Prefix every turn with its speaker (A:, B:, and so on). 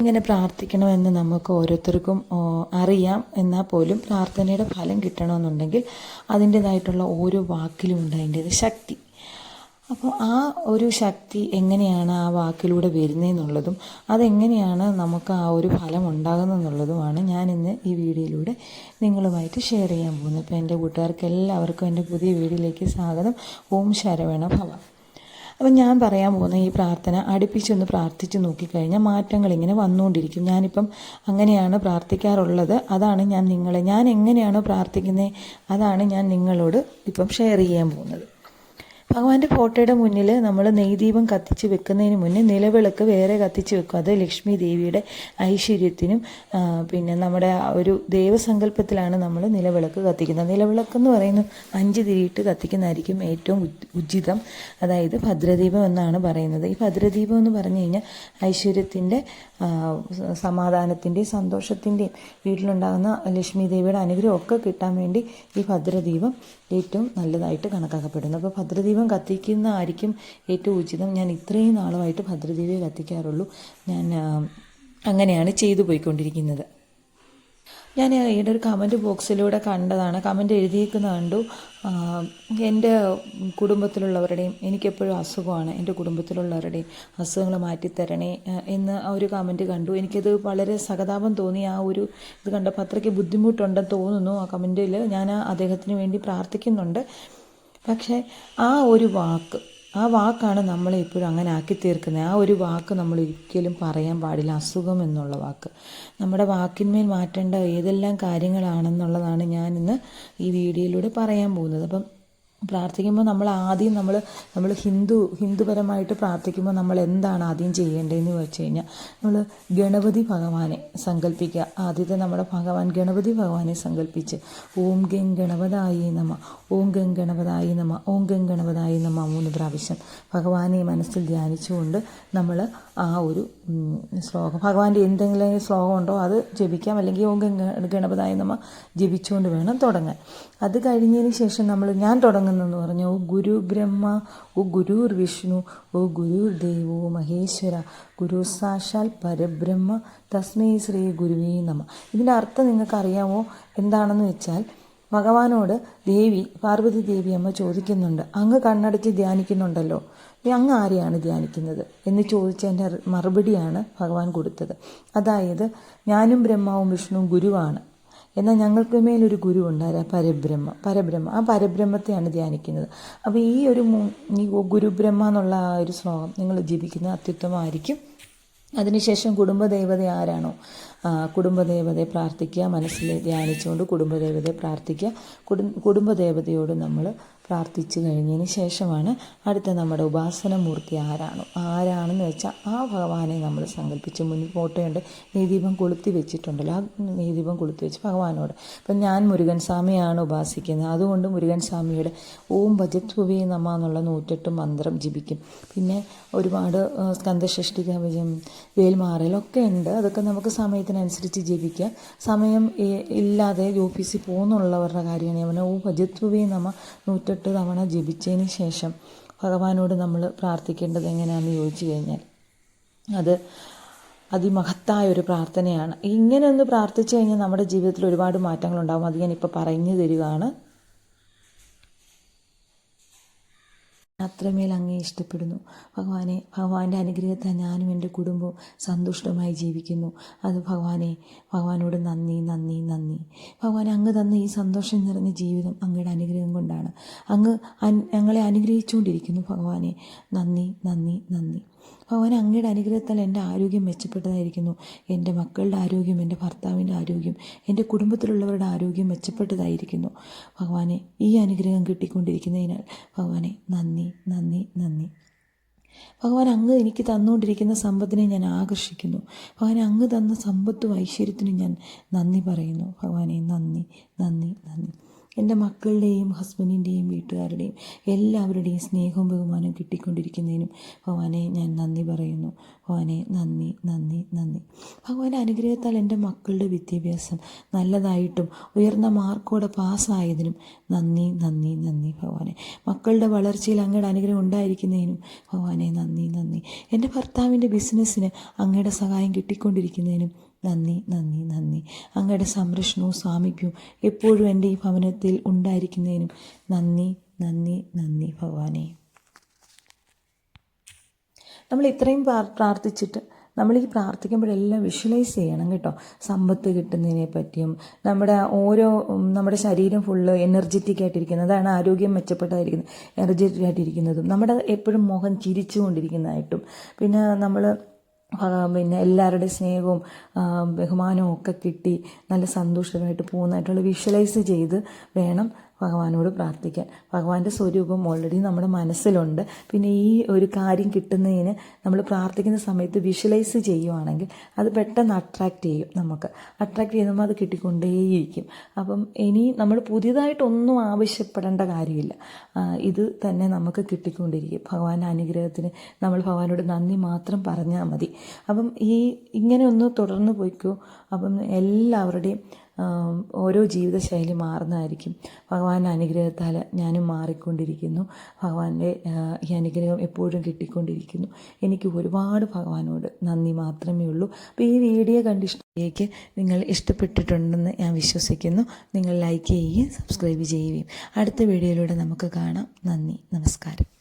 A: ഇങ്ങനെ പ്രാർത്ഥിക്കണമെന്ന് നമുക്ക് ഓരോരുത്തർക്കും അറിയാം. എന്നാൽ പോലും പ്രാർത്ഥനയുടെ ഫലം കിട്ടണമെന്നുണ്ടെങ്കിൽ അതിന്റേതായിട്ടുള്ള ഓരോ വാക്കിലും ഉണ്ട് അതിന്റേത് ശക്തി. അപ്പോൾ ആ ഒരു ശക്തി എങ്ങനെയാണ് ആ വാക്കിലൂടെ വരുന്നതെന്നുള്ളതും അതെങ്ങനെയാണ് നമുക്ക് ആ ഒരു ഫലം ഉണ്ടാകുന്നതെന്നുള്ളതുമാണ് ഞാൻ ഇന്ന് ഈ വീഡിയോയിലൂടെ നിങ്ങളുമായിട്ട് ഷെയർ ചെയ്യാൻ പോകുന്നത്. ഇപ്പോൾ എന്റെ കൂട്ടുകാർക്ക് എല്ലാവർക്കും എന്റെ പുതിയ വീഡിയോയിലേക്ക് സ്വാഗതം. ഓം ശരവണ ഭവ. അപ്പം ഞാൻ പറയാൻ പോകുന്ന ഈ പ്രാർത്ഥന അടുപ്പിച്ചൊന്ന് പ്രാർത്ഥിച്ച് നോക്കിക്കഴിഞ്ഞാൽ മാറ്റങ്ങൾ ഇങ്ങനെ വന്നുകൊണ്ടിരിക്കും. ഞാനിപ്പം അങ്ങനെയാണ് പ്രാർത്ഥിക്കാറുള്ളത്. അതാണ് ഞാൻ നിങ്ങളെ ഞാൻ എങ്ങനെയാണോ പ്രാർത്ഥിക്കുന്നത് അതാണ് ഞാൻ നിങ്ങളോട് ഇപ്പം ഷെയർ ചെയ്യാൻ പോകുന്നത്. ഭഗവാന്റെ ഫോട്ടോയുടെ മുന്നിൽ നമ്മൾ നെയ്ദീപം കത്തിച്ച് വെക്കുന്നതിന് മുന്നേ നിലവിളക്ക് വേറെ കത്തിച്ച് വെക്കും. അത് ലക്ഷ്മി ദേവിയുടെ ഐശ്വര്യത്തിനും പിന്നെ നമ്മുടെ ഒരു ദൈവസങ്കല്പത്തിലാണ് നമ്മൾ നിലവിളക്ക് കത്തിക്കുന്നത്. നിലവിളക്ക് എന്ന് പറയുന്നത് അഞ്ച് തിരിയിട്ട് കത്തിക്കുന്നതായിരിക്കും ഏറ്റവും ഉച്- ഉചിതം. അതായത് ഭദ്രദീപം എന്നാണ് പറയുന്നത്. ഈ ഭദ്രദീപം എന്ന് പറഞ്ഞു കഴിഞ്ഞാൽ ഐശ്വര്യത്തിന്റെ സമാധാനത്തിന്റെയും സന്തോഷത്തിന്റെയും വീട്ടിലുണ്ടാകുന്ന ലക്ഷ്മി ദേവിയുടെ അനുഗ്രഹമൊക്കെ കിട്ടാൻ വേണ്ടി ഈ ഭദ്രദീപം ഏറ്റവും നല്ലതായിട്ട് കണക്കാക്കപ്പെടുന്നു. അപ്പോൾ ഭദ്രദീപം കത്തിക്കുന്ന ആയിരിക്കും ഏറ്റവും ഉചിതം. ഞാൻ ഇത്രയും നാളുമായിട്ട് ഭദ്രദേവിയെ കത്തിക്കാറുള്ളൂ. ഞാൻ അങ്ങനെയാണ് ചെയ്തു പോയിക്കൊണ്ടിരിക്കുന്നത്. ഞാൻ ഈയിടെ ഒരു കമന്റ് ബോക്സിലൂടെ കണ്ടതാണ്. കമന്റ് എഴുതിയേക്കുന്ന കണ്ടു. എന്റെ കുടുംബത്തിലുള്ളവരുടെയും എനിക്കെപ്പോഴും അസുഖമാണ്. എന്റെ കുടുംബത്തിലുള്ളവരുടെയും അസുഖങ്ങൾ മാറ്റിത്തരണേ എന്ന് ആ ഒരു കമന്റ് കണ്ടു. എനിക്കത് വളരെ സഹതാപം തോന്നി. ആ ഒരു ഇത് കണ്ടപ്പോൾ അത്രയ്ക്ക് ബുദ്ധിമുട്ടുണ്ടെന്ന് തോന്നുന്നു ആ കമന്റിൽ ഞാൻ അദ്ദേഹത്തിന് വേണ്ടി പ്രാർത്ഥിക്കുന്നുണ്ട്. പക്ഷേ ആ ഒരു വാക്ക് ആ വാക്കാണ് നമ്മളെ എപ്പോഴും അങ്ങനെ ആക്കി തീർക്കുന്നത്. ആ ഒരു വാക്ക് നമ്മൾ ഒരിക്കലും പറയാൻ പാടില്ല. അസുഖം എന്നുള്ള വാക്ക്. നമ്മുടെ വാക്കിന്മേൽ മാറ്റേണ്ട ഏതെല്ലാം കാര്യങ്ങളാണെന്നുള്ളതാണ് ഞാനിന്ന് ഈ വീഡിയോയിലൂടെ പറയാൻ പോകുന്നത്. അപ്പം പ്രാർത്ഥിക്കുമ്പോൾ നമ്മൾ ആദ്യം നമ്മൾ നമ്മൾ ഹിന്ദു ഹിന്ദുപരമായിട്ട് പ്രാർത്ഥിക്കുമ്പോൾ നമ്മൾ എന്താണ് ആദ്യം ചെയ്യേണ്ടതെന്ന് വെച്ച് കഴിഞ്ഞാൽ നമ്മൾ ഗണപതി ഭഗവാനെ സങ്കല്പിക്കുക. ആദ്യത്തെ നമ്മുടെ ഭഗവാൻ ഗണപതി ഭഗവാനെ സങ്കല്പിച്ച് ഓം ഗം ഗണപതായി നമ ഓം ഗം ഗണപതായി നമ ഓം ഗം ഗണപതായി നമ മൂന്ന് പ്രാവശ്യം ഭഗവാനെ മനസ്സിൽ ധ്യാനിച്ചുകൊണ്ട് നമ്മൾ ആ ഒരു ശ്ലോകം ഭഗവാന്റെ എന്തെങ്കിലും ശ്ലോകം ഉണ്ടോ അത് ജപിക്കാം. അല്ലെങ്കിൽ ഓം ഗം ഗണപതായി നമ ജപിച്ചുകൊണ്ട് വേണം തുടങ്ങാൻ. അത് കഴിഞ്ഞതിന് ശേഷം നമ്മൾ ഞാൻ തുടങ്ങുന്നെന്ന് പറഞ്ഞു. ഓ ഗുരു ബ്രഹ്മ ഓ ഗുരുർ വിഷ്ണു ഓ ഗുരുർ ദേവോ മഹേശ്വര ഗുരു സാക്ഷാൽ പരബ്രഹ്മ തസ്മൈ ശ്രീ ഗുരുവേ നമ. ഇതിന്റെ അർത്ഥം നിങ്ങൾക്ക് അറിയാമോ എന്താണെന്ന് വെച്ചാൽ ഭഗവാനോട് ദേവി പാർവതി ദേവി അമ്മ ചോദിക്കുന്നുണ്ട്. അങ്ങ് കണ്ണടച്ച് ധ്യാനിക്കുന്നുണ്ടല്ലോ. അങ്ങ് ആരെയാണ് ധ്യാനിക്കുന്നത്? എന്ന് ചോദിച്ചതിന്റെ മറുപടിയാണ് ഭഗവാൻ കൊടുത്തത്. അതായത് ഞാനും ബ്രഹ്മാവും വിഷ്ണുവും ഗുരുവാണ്. എന്നാൽ ഞങ്ങൾക്ക് മേലൊരു ഗുരു ഉണ്ട് ആരാ പരബ്രഹ്മ പരബ്രഹ്മ. ആ പരബ്രഹ്മത്തെയാണ് ധ്യാനിക്കുന്നത്. അപ്പോൾ ഈ ഒരു ഈ ഗുരുബ്രഹ്മ എന്നുള്ള ആ ഒരു ശ്ലോകം നിങ്ങൾ ജീവിക്കുന്നത് അത്യുത്തമമായിരിക്കും. അതിനുശേഷം കുടുംബദേവത ആരാണോ? കുടുംബദേവതയെ പ്രാർത്ഥിക്കുക മനസ്സിൽ ധ്യാനിച്ചുകൊണ്ട് കുടുംബദേവതയെ പ്രാർത്ഥിക്കുക. കുടും കുടുംബദേവതയോട് നമ്മൾ പ്രാർത്ഥിച്ചു കഴിഞ്ഞതിന് ശേഷമാണ് അടുത്ത നമ്മുടെ ഉപാസനമൂർത്തി ആരാണോ? ആരാണെന്ന് വെച്ചാൽ ആ ഭഗവാനെ നമ്മൾ സങ്കല്പിച്ച് മുന്നിൽ ഫോട്ടോയുണ്ട്. നെയ്ദീപം കൊളുത്തി വെച്ചിട്ടുണ്ടല്ലോ. ആ നെയ്ദീപം കൊളുത്തി വെച്ച് ഭഗവാനോട്. അപ്പം ഞാൻ മുരുകൻ സ്വാമിയാണ് ഉപാസിക്കുന്നത്. അതുകൊണ്ട് മുരുകൻ സ്വാമിയുടെ ഓം ഭജത്വവേ നമ എന്നുള്ള നൂറ്റെട്ട് മന്ത്രം ജപിക്കും. പിന്നെ ഒരുപാട് ആ, സ്കന്ദഷഷ്ടി കവചം വേൽമാറലൊക്കെ ഉണ്ട്. അതൊക്കെ നമുക്ക് സമയത്തിനനുസരിച്ച് ജപിക്കാം. സമയം ഇല്ലാതെ ഓഫീസിൽ പോകുന്നുള്ളവരുടെ കാര്യമാണ് ഞാൻ ഓം ഭജത് ഭജത്വവേ നമ നൂറ്റെട്ട് തവണ ജപിച്ചതിന് ശേഷം ഭഗവാനോട് നമ്മൾ പ്രാർത്ഥിക്കേണ്ടത് എങ്ങനെയാണെന്ന് ചോദിച്ചു കഴിഞ്ഞാൽ അത് അതിമഹത്തായ ഒരു പ്രാർത്ഥനയാണ്. ഇങ്ങനെ ഒന്ന് പ്രാർത്ഥിച്ചു കഴിഞ്ഞാൽ നമ്മുടെ ജീവിതത്തിൽ ഒരുപാട് മാറ്റങ്ങളുണ്ടാകും അത് ഞാനിപ്പോൾ പറഞ്ഞു തരികയാണ്. അത്രമേൽ അങ്ങേ ഇഷ്ടപ്പെടുന്നു. ഭഗവാനെ ഭഗവാന്റെ അനുഗ്രഹത്താൽ ഞാനും എന്റെ കുടുംബവും സന്തുഷ്ടമായി ജീവിക്കുന്നു. അത് ഭഗവാനെ ഭഗവാനോട് നന്ദി നന്ദി നന്ദി. ഭഗവാൻ അങ്ങ് തന്ന ഈ സന്തോഷം നിറഞ്ഞ ജീവിതം അങ്ങയുടെ അനുഗ്രഹം കൊണ്ടാണ്. അങ്ങ് ഞങ്ങളെ അനുഗ്രഹിച്ചുകൊണ്ടിരിക്കുന്നു ഭഗവാനെ. നന്ദി നന്ദി നന്ദി. ഭഗവാൻ അങ്ങയുടെ അനുഗ്രഹത്താൽ എന്റെ ആരോഗ്യം മെച്ചപ്പെട്ടതായിരിക്കുന്നു. എന്റെ മക്കളുടെ ആരോഗ്യം എന്റെ ഭർത്താവിന്റെ ആരോഗ്യം എന്റെ കുടുംബത്തിലുള്ളവരുടെ ആരോഗ്യം മെച്ചപ്പെട്ടതായിരിക്കുന്നു. ഭഗവാനെ ഈ അനുഗ്രഹം കിട്ടിക്കൊണ്ടിരിക്കുന്നതിനാൽ ഭഗവാനെ നന്ദി നന്ദി നന്ദി. ഭഗവാൻ അങ്ങ് എനിക്ക് തന്നുകൊണ്ടിരിക്കുന്ന സമ്പത്തിനെ ഞാൻ ആകർഷിക്കുന്നു. ഭഗവാൻ അങ്ങ് തന്ന സമ്പത്തും ഐശ്വര്യത്തിനും ഞാൻ നന്ദി പറയുന്നു. ഭഗവാനെ നന്ദി നന്ദി നന്ദി. എന്റെ മക്കളുടെയും ഹസ്ബൻഡിന്റെയും വീട്ടുകാരുടെയും എല്ലാവരുടെയും സ്നേഹവും ബഹുമാനവും കിട്ടിക്കൊണ്ടിരിക്കുന്നതിനും ഭഗവാനെ ഞാൻ നന്ദി പറയുന്നു. ഭഗവാനെ നന്ദി നന്ദി നന്ദി. ഭഗവാന്റെ അനുഗ്രഹത്താൽ എന്റെ മക്കളുടെ വിദ്യാഭ്യാസം നല്ലതായിട്ടും ഉയർന്ന മാർക്കോടെ പാസ്സായതിനും നന്ദി നന്ദി നന്ദി ഭഗവാനെ. മക്കളുടെ വളർച്ചയിൽ അങ്ങയുടെ അനുഗ്രഹം ഉണ്ടായിരിക്കുന്നതിനും ഭഗവാനെ നന്ദി നന്ദി. എന്റെ ഭർത്താവിന്റെ ബിസിനസ്സിന് അങ്ങയുടെ സഹായം കിട്ടിക്കൊണ്ടിരിക്കുന്നതിനും നന്ദി നന്ദി നന്ദി. അങ്ങയുടെ സംരക്ഷണവും സാമീപ്യവും എപ്പോഴും എന്റെ ഈ ഭവനത്തിൽ ഉണ്ടായിരിക്കുന്നതിനും നന്ദി നന്ദി നന്ദി ഭഗവാനെ. നമ്മൾ ഇത്രയും പ്രാർത്ഥിച്ചിട്ട് നമ്മൾ ഈ പ്രാർത്ഥിക്കുമ്പോഴെല്ലാം വിഷ്വലൈസ് ചെയ്യണം കേട്ടോ. സമ്പത്ത് കിട്ടുന്നതിനെ പറ്റിയും നമ്മുടെ ഓരോ നമ്മുടെ ശരീരം ഫുള്ള് എനർജറ്റിക് ആയിട്ടിരിക്കുന്നത് അതാണ് ആരോഗ്യം മെച്ചപ്പെട്ടതായിരിക്കുന്നത് എനർജറ്റിക് ആയിട്ടിരിക്കുന്നതും നമ്മുടെ എപ്പോഴും മുഖം ചിരിച്ചുകൊണ്ടിരിക്കുന്നതായിട്ടും പിന്നെ നമ്മൾ പിന്നെ എല്ലാവരുടെ സ്നേഹവും ബഹുമാനവും ഒക്കെ കിട്ടി നല്ല സന്തോഷമായിട്ട് പോകുന്നതായിട്ടുള്ള വിഷ്വലൈസ് ചെയ്ത് വേണം ഭഗവാനോട് പ്രാർത്ഥിക്കാൻ. ഭഗവാന്റെ സ്വരൂപം ഓൾറെഡി നമ്മുടെ മനസ്സിലുണ്ട്. പിന്നെ ഈ ഒരു കാര്യം കിട്ടുന്നതിന് നമ്മൾ പ്രാർത്ഥിക്കുന്ന സമയത്ത് വിഷ്വലൈസ് ചെയ്യുവാണെങ്കിൽ അത് പെട്ടെന്ന് അട്രാക്റ്റ് ചെയ്യും നമുക്ക്. അട്രാക്റ്റ് ചെയ്യുമ്പോൾ അത് കിട്ടിക്കൊണ്ടേയിരിക്കും. അപ്പം ഇനി നമ്മൾ പുതിയതായിട്ടൊന്നും ആവശ്യപ്പെടേണ്ട കാര്യമില്ല. ഇത് തന്നെ നമുക്ക് കിട്ടിക്കൊണ്ടിരിക്കും. ഭഗവാന്റെ അനുഗ്രഹത്തിന് നമ്മൾ ഭഗവാനോട് നന്ദി മാത്രം പറഞ്ഞാൽ മതി. അപ്പം ഈ ഇങ്ങനെ ഒന്ന് തുടർന്ന് പോയിക്കോ. അപ്പം എല്ലാവരുടെയും ഓരോ ജീവിതശൈലി മാറുന്നതായിരിക്കും. ഭഗവാന്റെ അനുഗ്രഹത്താൽ ഞാനും മാറിക്കൊണ്ടിരിക്കുന്നു. ഭഗവാന്റെ ഈ അനുഗ്രഹം എപ്പോഴും കിട്ടിക്കൊണ്ടിരിക്കുന്നു. എനിക്ക് ഒരുപാട് ഭഗവാനോട് നന്ദി മാത്രമേ ഉള്ളൂ. അപ്പോൾ ഈ വീഡിയോ കണ്ടിഷ്ടേക്ക് നിങ്ങൾ ഇഷ്ടപ്പെട്ടിട്ടുണ്ടെന്ന് ഞാൻ വിശ്വസിക്കുന്നു. നിങ്ങൾ ലൈക്ക് ചെയ്യുകയും സബ്സ്ക്രൈബ് ചെയ്യുകയും. അടുത്ത വീഡിയോയിലൂടെ നമുക്ക് കാണാം. നന്ദി. നമസ്കാരം.